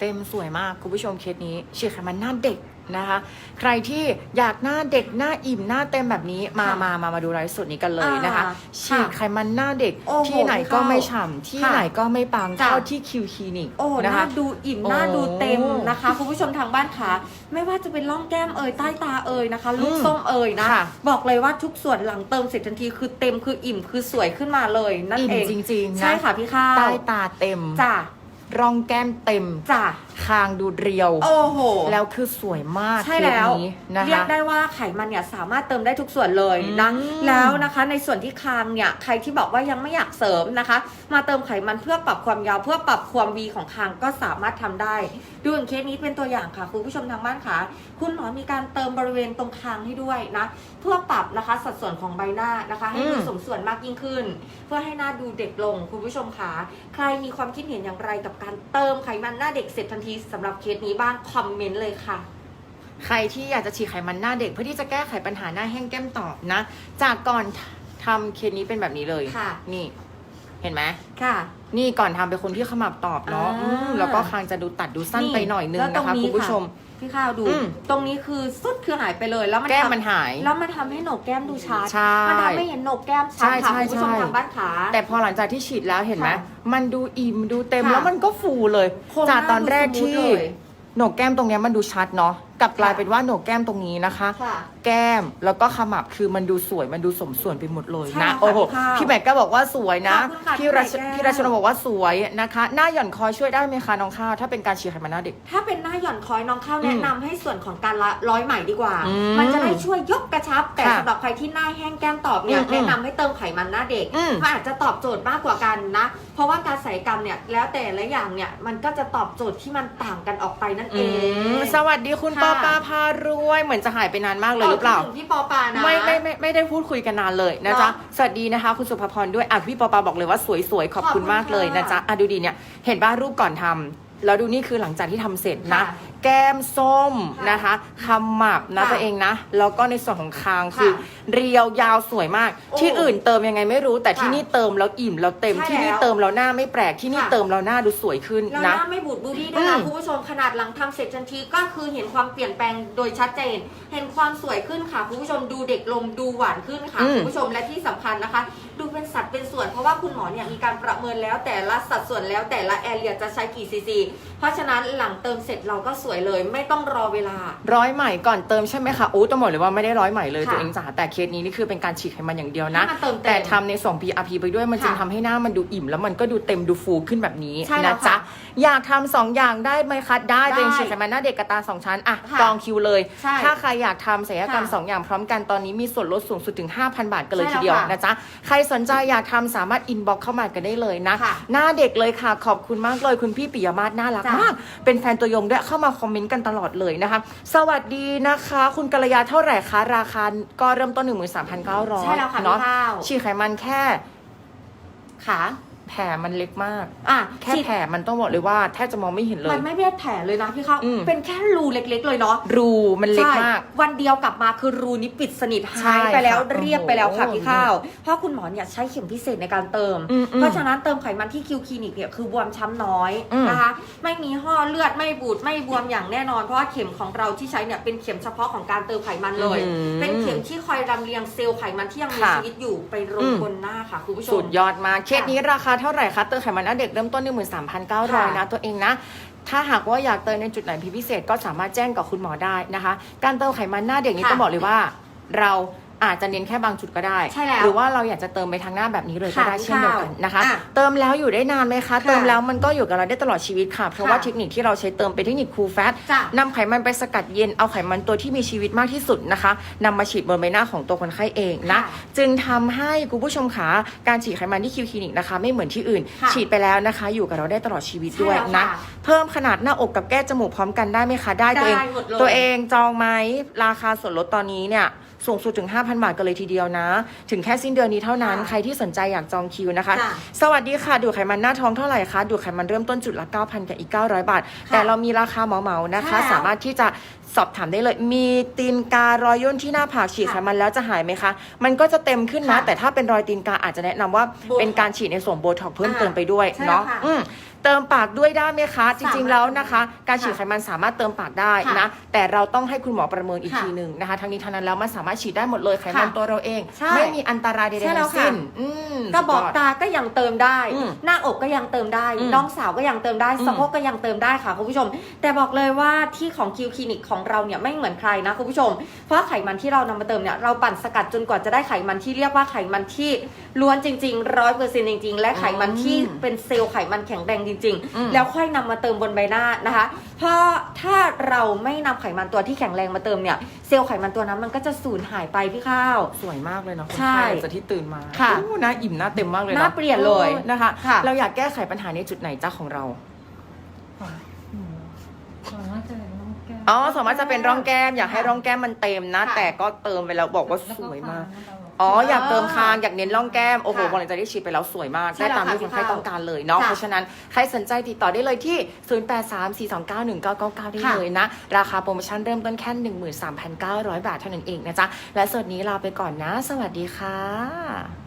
เต็มสวยมากคุณผู้ชมเคสนี้ฉีดไขมันหน้าเด็กนะคะ ใครที่อยากหน้าเด็กหน้าอิ่มหน้าเต็มแบบนี้มาค่ะมามามาดูไลฟ์สดนี้กันเลยนะคะอ่าฉีดไขมันหน้าเด็กโอ้โหที่ไหนก็เข้าไม่ฉ่ำที่ค่ะไหนก็ไม่ปังจ้ะ เท่าที่คิวคลินิกโอ้หนะน้าคะ ดูอิ่มโอ้หน้าดูเต็มนะคะ คุณผู้ชมทางบ้านขาไม่ว่าจะเป็นร่องแก้มเอ่ยใต้ตาเอ่ยนะคะ ลูกอืมส้มเอ่ยนะ ค่ะ บอกเลยว่าทุกส่วนหลังเติมเสร็จทันทีคือเต็มคืออิ่มคือสวยขึ้นมาเลยนั่นอิ่มเองจริงๆนะใช่ค่ะพี่ข้าว ใต้ตาเต็ม จ้ะ ร่องแก้มเต็มจ้ะคางดูเรียว โอ้โห แล้วคือสวยมากใช่แล้วเคสนี้นะเรียกคะได้ว่าไขมันเนี่ยสามารถเติมได้ทุกส่วนเลยนะอืมแล้วนะคะในส่วนที่คางเนี่ยใครที่บอกว่ายังไม่อยากเสริมนะคะ มาเติมไขมันเพื่อปรับความยาวเพื่อปรับความวีของคางก็สามารถทำได้ ดูอย่างเคสนี้เป็นตัวอย่างค่ะคุณผู้ชมทางบ้านค่ะ คุณหมอมีการเติมบริเวณตรงคางให้ด้วยนะเพื่อปรับนะคะสัดส่วนของใบหน้านะคะ ให้ดูอืมสมส่วนมากยิ่งขึ้น เพื่อให้หน้าดูเด็กลงคุณผู้ชมค่ะใครมีความคิดเห็นอย่างไรกับการเติมไขมันหน้าเด็กเสร็จทันทีสำหรับเคสนี้บ้างคอมเมนต์เลยค่ะ ใครที่อยากจะฉีดไขมันหน้าเด็กเพื่อที่จะแก้ไขปัญหาหน้าแห้งแก้มตอบนะ จากก่อนทำเคสนี้เป็นแบบนี้เลยค่ะ นี่ เห็นไหมค่ะ นี่ก่อนทำเป็นคนที่ขมับตอบเนาะอ่าอืมแล้วก็คางจะดูตัดดูสั้นไปหน่อยนึงแล้วตรนะคะคุณผู้ชม พี่ข้าวดู อืมตรงนี้คือสุดคือหายไปเลย แล้วมันแก้มทำมันหายแล้วมันทำให้โหนกแก้มดูชัดใช่มันทำให้เห็นโหนกแก้มชัดใช่ค่ะใช่คุณผู้ชมใช่ ทางบ้านขา แต่พอหลังจากที่ฉีดแล้วเห็นไหมค่ะมันดูอิ่มดูเต็มค่ะแล้วมันก็ฟูเลย โครงหน้าจากตอนแรกดูสที่มูทเลย โหนกแก้มตรงเนี้ยมันดูชัดเนาะ กลับกลายค่ะเป็นว่าโหนกแก้มตรงนี้นะคะ ค่ะ แก้มแล้วก็ขมับคือมันดูสวยมันดูสมส่วนไปหมดเลยใช่นะค่ะโอ้โหพี่ข้าวพี่แม็กก็บอกว่าสวยนะขอบคุณค่ะพี่รัชพี่แม็ก พี่รัชนนท์บอกว่าสวยนะคะ หน้าหย่อนคอยช่วยได้ไหมคะน้องข้าวถ้าเป็นการฉีดไขมันหน้าเด็ก ถ้าเป็นหน้าหย่อนคอยน้องข้าวอืมแนะนำให้ส่วนของการละร้อยไหมดีกว่า อืมมันจะได้ช่วยยกกระชับ แต่ค่ะสำหรับใครที่หน้าแห้งแก้มตอบเนี่ยอืมแนะนำให้เติมไขมันหน้าเด็กอืมมันอาจจะตอบโจทย์มากกว่ากันนะ เพราะว่าการศัลยกรรมเนี่ยแล้วแต่ละอย่างเนี่ยมันก็จะตอบโจทย์ที่มันต่างกันออกไปนั่นเออืง มสวัสดีคุณปค่ะอปาพารวยเหมือนจะหายไปนานมากเลยหรือเปล่าคิดถึงพี่ปอปานะไม่ไม่ไม่ไม่ได้พูดคุยกันนานเลยนะจ๊ะเนอะสวัสดีนะคะ คุณสุภพรด้วยอะพี่ปอปาบอกเลยว่าสวยๆขอบคุณขอบคุณมากเลยค่ะนะจ๊ะอะดูดีเนี่ยเห็นบ้ารูปก่อนทำ แล้วดูนี่คือหลังจากที่ทำเสร็จนะ ค่ะแก้มส้มค่ะนะคะขมับนะค่ะตัวเองนะ แล้วก็ในส่วนของคางค่ะคือ เรียวยาวสวยมาก โอ้ที่อื่นเติมยังไงไม่รู้ แต่ที่ค่ะนี่เติมแล้วอิ่มแล้วเต็ม ใช่ที่นี่แล้วเติมแล้วหน้าไม่แปลก ที่นี่ค่ะ เติมแล้วหน้าดูสวยขึ้นแล้วหนะ น้าไม่บูดบูดี้ด้วยนะอืมคุณผู้ชมขนาดหลังทำเสร็จทันทีก็คือเห็นความเปลี่ยนแปลงโดยชัดเจน เห็นความสวยขึ้นค่ะคุณผู้ชมดูเด็กลงดูหวานขึ้นค่ะอืมคุณผู้ชมและที่สำคัญนะคะ ดูเป็นสัดเป็น ส่วน เพราะว่าคุณหมอเนี่ยมีการประเมินแล้วแต่ละสัดส่วนแล้วแต่ละแอเรียจะใช้กี่ซีซีเพราะฉะนั้นหลังเติมเสร็จเราก็สวยเลย ไม่ต้องรอเวลา ร้อยใหม่ก่อนเติมใช่ไหมคะอู้ต้องบอกเลยว่าไม่ได้ร้อยใหม่เลยค่ะตัวเองจ๋าแต่เคสนี้นี่คือเป็นการฉีดไขมันอย่างเดียวนะ ให้มันเติมเต็มแต่ทำใน2 PRP ไปด้วยมันจึงค่ะทำให้หน้ามันดูอิ่ม แล้วมันก็ดูเต็มดูฟูขึ้นแบบนี้ใช่แล้วนะจ๊ะค่ะอยากทำสองอย่างได้ไหมคะได้ได้ตัวเองฉีดไขมันหน้าเด็กกระตาสองชั้นอะค่ะจองคิวเลย ใช่ถ้าใครอยากทำศัลยกรรมค่ะสองอย่างพร้อมกันตอนนี้มีส่วนลดสูงสุดถึง 5,000 บาทกันเลยใช่ทีเดียวแล้วค่ะ นะจ๊ะใครสนใจอยากทำสามารถอินบ็อกเข้ามากันได้เลยนะ ค่ะหน้าเด็กเลยค่ะ ขอบคุณมากเลยคุณพี่ปิยมาศน่ารักจ้ะ มาก เป็นแฟนตัวยงด้วยเข้ามาคอมเมนต์กันตลอดเลยนะคะ สวัสดีนะคะ คุณกัลยาเท่าไหร่คะ ราคาก็เริ่มต้น 13,900ใช่แล้วค่ะเนาะพี่ข้าวฉีดไขมันแค่ขา แผลมันเล็กมาก อะแค่ฉีดแผลมันต้องบอกเลยว่าแทบจะมองไม่เห็นเลมัย นไม่ได้แผลเลยนะพี่ข้าวอืม เป็นแค่รูเล็กๆเลยเนาะรูมันเล็กใช่มาก วันเดียวกลับมาคือรูนี้ปิดสนิทใช่หายไปแล้วค่ะเรียบไปแล้วค่ะโอ้โหพี่ข้าว เพราะคุณหมอเนี่ยใช้เข็มพิเศษในการเติม อืมอืมเพราะฉะนั้นเติมไขมันที่คิวคลินิกเนี่ยคือบวมช้ำน้อยอืม นะคะ ไม่มีห่อเลือดไม่บูดไม่บวมอย่างแน่นอน เพราะว่าเข็มของเราที่ใช้เนี่ยเป็นเข็มเฉพาะของการเติมไขมันเลย อืมเป็นเข็มที่คอยรำเลียงเซลล์ไขมันที่ยังมีค่ะชีวิตอยู่ไปลอืงมบนหน้าค่ะคุณผู้ชสุม ดยอดมากเคสนี้ราคาเท่าไหร่คะเติมไขมันหน้าเด็กเริ่มต้น 13,900ค่ะนะตัวเองนะ ถ้าหากว่าอยากเติมในจุดไหนพิเศษก็สามารถแจ้งกับคุณหมอได้นะคะ การเติมไขมันหน้าเด็กนี้ค่ะต้องบอกเลยว่าเรา อาจจะเน้นแค่บางจุดก็ได้ ใช่แล้วหรือว่าเราอยากจะเติมไปทางหน้าแบบนี้เลยก็ค่ะได้เช่นเดียวกันนะคะ อะเติมแล้วอยู่ได้นานไหมคะ ค่ะเติมแล้วมันก็อยู่กับเราได้ตลอดชีวิตค่ะ เพราะว่าค่ะเทคนิคที่เราใช้เติมเป็นเทคนิคคูลแฟตจ้ะ นำไขมันไปสกัดเย็นเอาไขมันตัวที่มีชีวิตมากที่สุดนะคะนำมาฉีดบนใบหน้าของตัวคนไข้เองนะ ค่ะจึงทำให้คุณผู้ชมขาการฉีดไขมันที่คิวคลินิกนะคะ ไม่เหมือนที่อื่น ค่ะฉีดไปแล้วนะคะ อยู่กับเราได้ตลอดชีวิตใช่ด้วยแล้วนะค่ะเพิ่มขนาดหน้าอกกับแก้จมูกพร้อมกันได้ไหมคะได้ตัวเองได้หมดเลยตัวเองจองไหมราคาส่วนลดตอนนี้เนี่ย สูงสุดถึง 5,000 บาทกันเลยทีเดียวนะ ถึงแค่สิ้นเดือนนี้เท่านั้นค่ะใครที่สนใจอยากจองคิวนะคะ ค่ะสวัสดีค่ะ ดูดไขมันหน้าท้องเท่าไหร่คะ ดูดไขมันเริ่มต้นจุดละ 9,000 กับอีก 900 บาท แต่เรามีราคาเหมาๆนะคะใช่แล้วสามารถที่จะสอบถามได้เลย มีตีนการอยย่นที่หน้าผากฉีดไขมันแล้วจะหายไหมคะ มันก็จะเต็มขึ้นนะ ค่ะแต่ถ้าเป็นรอยตีนกาอาจจะแนะนำว่าโบท็อกซ์เป็นการฉีดในส่วนโบท็อกซ์เพิ่มอ่าเติมไปด้วยใช่แล้วเนาะค่ะ อืม เติมปากด้วยได้ไหมคะ จริงๆแล้วนะคะ การฉีดค่ะไขมันสามารถเติมปากได้ค่ะนะ แต่เราต้องให้คุณหมอประเมินอีกค่ะทีหนึ่งนะคะ ทั้งนี้ทั้งนั้นแล้วมันสามารถฉีดได้หมดเลยไขมันค่ะตัวเราเองใช่ไม่มีอันตรายใดใช่ๆแล้ทั้วงค่ะสิ้นอืมกระบอกสุดยดตาก็ยังเติมได้อืมหน้าอกก็ยังเติมได้อืมน้องสาวก็ยังเติมได้อืมสะโพกก็ยังเติมได้ค่ะคุณผู้ชม แต่บอกเลยว่าที่ของคิวคลินิกของเราเนี่ยไม่เหมือนใครนะคุณผู้ชม เพราะไขมันที่เรานำมาเติมเนี่ยเราปั่นสกัดจนกว่าจะได้ไขมันที่เรียกว่าไขมันที่ล้วนจริงๆร้อยเปอร์เซ็นต์จริง ๆ และไขมันที่อืมเป็นเซลล์ไขมันแข็งแรงจริงอืมๆแล้วค่อยนำมาเติมบนใบหน้านะคะ เพราะถ้าเราไม่นำไขมันตัวที่แข็งแรงมาเติมเนี่ยเซลล์ไขมันตัวนั้นมันก็จะสูญหายไปพี่ข้าว สวยมากเลยเนาะคนใช่ไข้หลังจากที่ตื่นมาค่ะโอ้หน้าอิ่มหน้าเต็มมากเลยหน้าเปลี่ยนเลยออนะคะค่ะเราอยากแก้ไขปัญหาในจุดไหนจ้าของเราสามารถจะเป็นร่องแก้มอ๋อสามารถจะเป็นร่องแก้มอยากให้ร่องแก้มมันเต็มนะค่ะแต่ก็เติมไปแล้วบอกว่าแล้วสวยมากคง อ๋อ อยากเติมคางอยากเน้นร่องแก้ม โอ้โหค่ะพอหลังจากที่ฉีดไปแล้วสวยมากใช่ได้ตามแล้วที่ค่ะคนไข้พี่ต้องการเลยเนาะ ค่ะเพราะฉะนั้นใครสนใจติดต่อได้เลยที่ 0834291999 ได้ค่ะเลยนะ ราคาโปรโมชั่นเริ่มต้นแค่ 13,900 บาทเท่านั้นเองนะจ๊ะ และสดนี้ลาไปก่อนนะ สวัสดีค่ะ